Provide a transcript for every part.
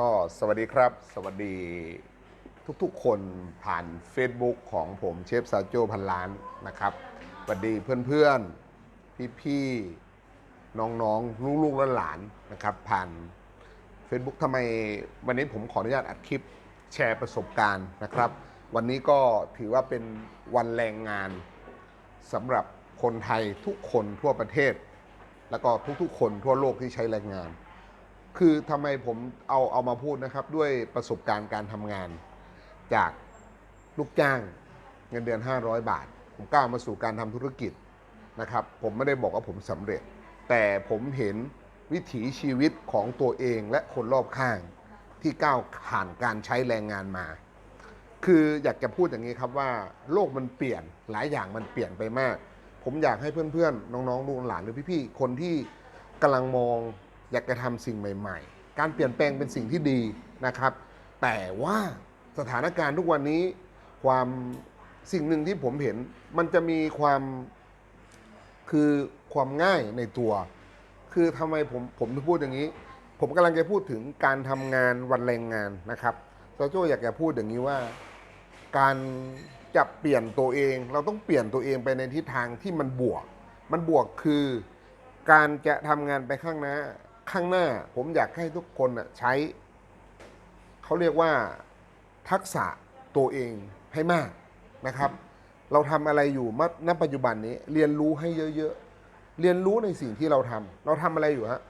ก็สวัสดีครับ สวัสดีทุกๆคนผ่าน Facebook ของผมเชฟซาโจพันล้านนะครับสวัสดีเพื่อนๆ พี่ๆ น้องๆ ลูกๆและหลานนะครับ ผ่าน Facebook ทำไมวันนี้ผมขออนุญาตอัดคลิปแชร์ประสบการณ์นะครับ วันนี้ก็ถือว่าเป็นวันแรงงานสำหรับคนไทยทุกคนทั่วประเทศ แล้วก็ทุกๆ คนทั่วโลกที่ใช้แรงงาน คือทำไมผมเอาเอามาพูดนะครับ ด้วยประสบการณ์การทำงาน จากลูกจ้างเงินเดือน 500 บาท ผมก้าวมาสู่การทำธุรกิจนะครับ ผมไม่ได้บอกว่าผมสำเร็จ แต่ผมเห็นวิถีชีวิตของตัวเองและคนรอบข้าง ที่ก้าวผ่านการใช้แรงงานมา คืออยากจะพูดอย่างนี้ครับว่า โลกมันเปลี่ยนหลายอย่างมันเปลี่ยนไปมาก ผมอยากให้เพื่อนๆ น้องๆลูกหลานหรือพี่ๆคนที่กำลังมอง อยากจะทำสิ่งใหม่ ๆ การเปลี่ยนแปลงเป็นสิ่งที่ดีนะครับ แต่ว่าสถานการณ์ทุกวันนี้ความสิ่งหนึ่งที่ผมเห็น มันจะมีความคือความง่ายในตัว คือทำไมผมผมถึงพูดอย่างนี้ ผมกำลังจะพูดถึงการทำงานวันแรงงานนะครับโซโจอยากจะพูดอย่างนี้ว่า การจะเปลี่ยนตัวเอง เราต้องเปลี่ยนตัวเองไปในทิศทางที่มันบวก มันบวกคือการจะทำงานไปข้างหน้า ข้างหน้าผมอยากให้ทุกคนน่ะใช้ เขาเรียกว่าทักษะตัวเองให้มากนะครับ เราทำอะไรอยู่มณปัจจุบันนี้ เรียนรู้ให้เยอะๆ เรียนรู้ในสิ่งที่เราทำเราทำอะไรอยู่ฮะ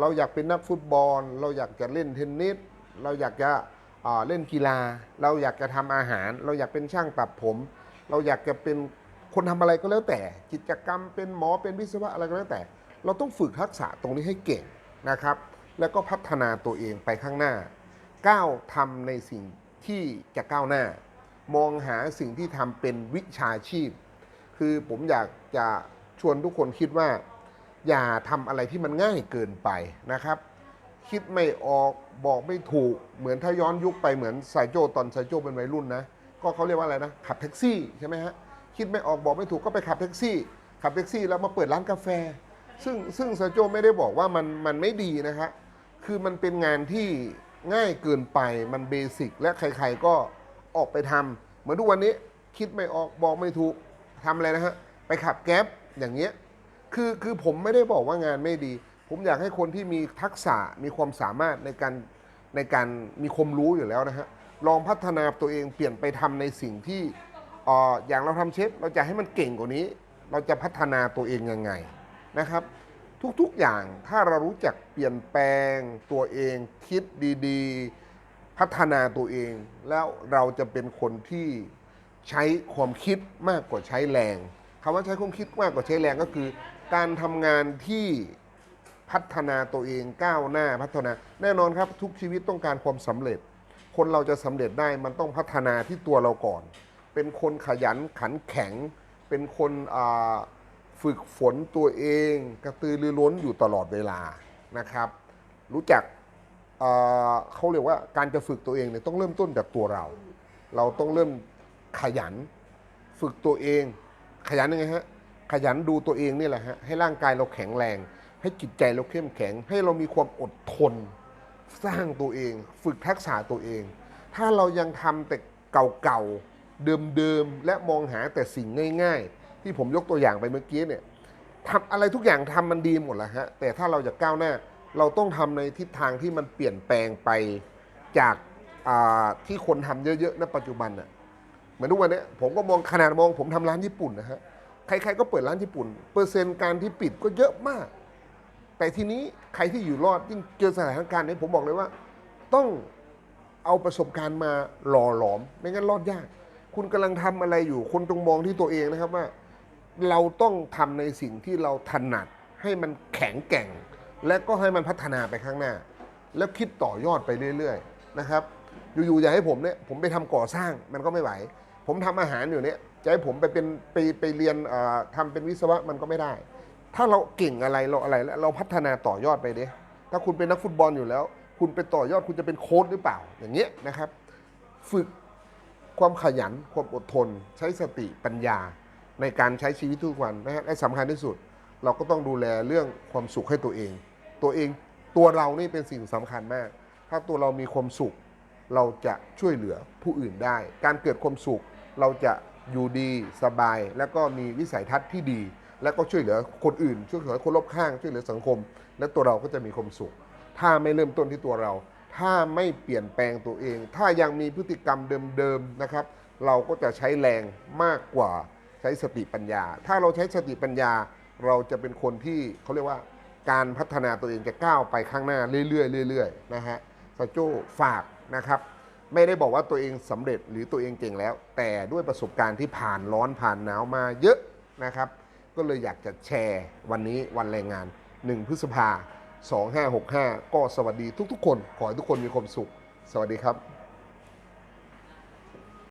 เราอยากเป็นนักฟุตบอล เราอยากจะเล่นเทนนิสเราอยากจะเล่นกีฬา เราอยากจะทำอาหาร เราอยากเป็นช่างตัดผม เราอยากจะเป็นคนทำอะไรก็แล้วแต่ กิจกรรมเป็นหมอเป็นวิศวะอะไรก็แล้วแต่ เราต้องฝึกทักษะตรงนี้ให้เก่ง นะครับ แล้วก็พัฒนาตัวเองไปข้างหน้า ก้าวทำในสิ่งที่จะก้าวหน้า มองหาสิ่งที่ทำเป็นวิชาชีพ คือผมอยากจะชวนทุกคนคิดว่า อย่าทำอะไรที่มันง่ายเกินไปนะครับ คิดไม่ออกบอกไม่ถูก เหมือนถ้าย้อนยุคไปเหมือนสายโจตอนสายโจเป็นวัยรุ่นนะ ก็เขาเรียกว่าอะไรนะ ขับแท็กซี่ใช่ไหมฮะ คิดไม่ออกบอกไม่ถูกก็ไปขับแท็กซี่ ขับแท็กซี่แล้วมาเปิดร้านกาแฟ ซึ่งซึ่งสาโจไม่ได้บอกว่ามันมันไม่ดีนะฮะคือมันเป็นงานที่ง่ายเกินไปมันเบสิกและใครๆก็ออกไปทำเหมือนทุกวันนี้คิดไม่ออกบอกไม่ถูกทำอะไรนะฮะไปขับแก๊ปอย่างเงี้ยคือคือผมไม่ได้บอกว่างานไม่ดี ผมอยากให้คนที่มีทักษะมีความสามารถในการในการมีความรู้อยู่แล้วนะฮะลองพัฒนาตัวเองเปลี่ยนไปทำในสิ่งที่อ่ออย่างเราทำเชฟเราจะให้มันเก่งกว่านี้ เราจะพัฒนาตัวเองยังไง นะครับ ทุกๆอย่างถ้าเรารู้จักเปลี่ยนแปลงตัวเอง คิดดีๆ พัฒนาตัวเอง แล้วเราจะเป็นคนที่ใช้ความคิดมากกว่าใช้แรงคำว่าใช้ความคิดมากกว่าใช้แรงก็คือ การทำงานที่พัฒนาตัวเองก้าวหน้าพัฒนา แน่นอนครับทุกชีวิตต้องการความสำเร็จ คนเราจะสำเร็จได้มันต้องพัฒนาที่ตัวเราก่อน เป็นคนขยันขันแข็ง เป็นคนอ่า ฝึกฝนตัวเองกระตือรือร้นอยู่ตลอดเวลานะครับ รู้จักเเขาเรียกว่าการจะฝึกตัวเองเนี่ยต้องเริ่มต้นจากตัวเรา เราต้องเริ่มขยัน ฝึกตัวเอง ขยันยังไงฮะขยันดูตัวเองนี่แหละฮะให้ร่างกายเราแข็งแรง ให้จิตใจเราเข้มแข็ง ให้เรามีความอดทน สร้างตัวเอง ฝึกทักษะตัวเอง ถ้าเรายังทำแต่เก่าๆเดิมๆและมองหาแต่สิ่งง่าย ๆ ที่ผมยกตัวอย่างไปเมื่อกี้เนี่ยทำอะไรทุกอย่างทำมันดีหมดแล้วฮะแต่ถ้าเราจะก้าวหน้า เราต้องทำในทิศทางที่มันเปลี่ยนแปลงไปจากาที่คนทำเยอะๆณปัจจุบันน่ะเหมือนทุกวันนี้ผมก็มองขนาดมองผมทำร้านญี่ปุ่นนะฮะใครๆก็เปิดร้านญี่ปุ่น เปอร์เซ็นต์การที่ปิดก็เยอะมาก แต่ทีนี้ใครที่อยู่รอดยิ่งเจอสถานการณ์นี้ผมบอกเลยว่า ต้องเอาประสบการณ์มาหล่อหลอม ไม่งั้นรอดยาก คุณกำลังทำอะไรอยู่คนจงมองที่ตัวเองนะครับว่า เราต้องทำในสิ่งที่เราถนัดให้มันแข็งแกร่ง และก็ให้มันพัฒนาไปข้างหน้า แล้วคิดต่อยอดไปเรื่อยๆนะครับ อยู่ๆอย่าให้ผมเนี่ยผมไปทำก่อสร้างมันก็ไม่ไหว ผมทำอาหารอยู่เนี่ยจะให้ผมไปเป็นไปไปเรียนทำเป็นวิศวะมันก็ไม่ได้ ถ้าเราเก่งอะไรเราอะไรแล้วเราพัฒนาต่อยอดไปเด้ถ้าคุณเป็นนักฟุตบอลอยู่แล้ว คุณไปต่อยอดคุณจะเป็นโค้ชหรือเปล่าอย่างเงี้ยนะครับ ฝึกความขยันความอดทน ใช้สติปัญญา ในการใช้ชีวิตทุกวันนะฮะและสำคัญที่สุด เราก็ต้องดูแลเรื่องความสุขให้ตัวเอง ตัวเองตัวเรานี่เป็นสิ่งสำคัญมาก ถ้าตัวเรามีความสุข เราจะช่วยเหลือผู้อื่นได้ การเกิดความสุข เราจะอยู่ดีสบาย แล้วก็มีวิสัยทัศน์ที่ดี แล้วก็ช่วยเหลือคนอื่น ช่วยเหลือคนรอบข้าง ช่วยเหลือสังคม และตัวเราก็จะมีความสุข ถ้าไม่เริ่มต้นที่ตัวเรา ถ้าไม่เปลี่ยนแปลงตัวเอง ถ้ายังมีพฤติกรรมเดิมๆนะครับ เราก็จะใช้แรงมากกว่า ใช้สติปัญญา ถ้าเราใช้สติปัญญาเราจะเป็นคนที่เขาเรียกว่าการพัฒนาตัวเองจะก้าวไปข้างหน้าเรื่อยๆเรื่อยๆนะฮะสโจฝากนะครับไม่ได้บอกว่าตัวเองสำเร็จหรือตัวเองเก่งแล้ว แต่ด้วยประสบการณ์ที่ผ่านร้อนผ่านหนาวมาเยอะนะครับ ก็เลยอยากจะแชร์วันนี้วันแรงงาน 1 พฤษภา2565 ก็สวัสดีทุกๆ คน ขอให้ทุกคนมีความสุข สวัสดีครับ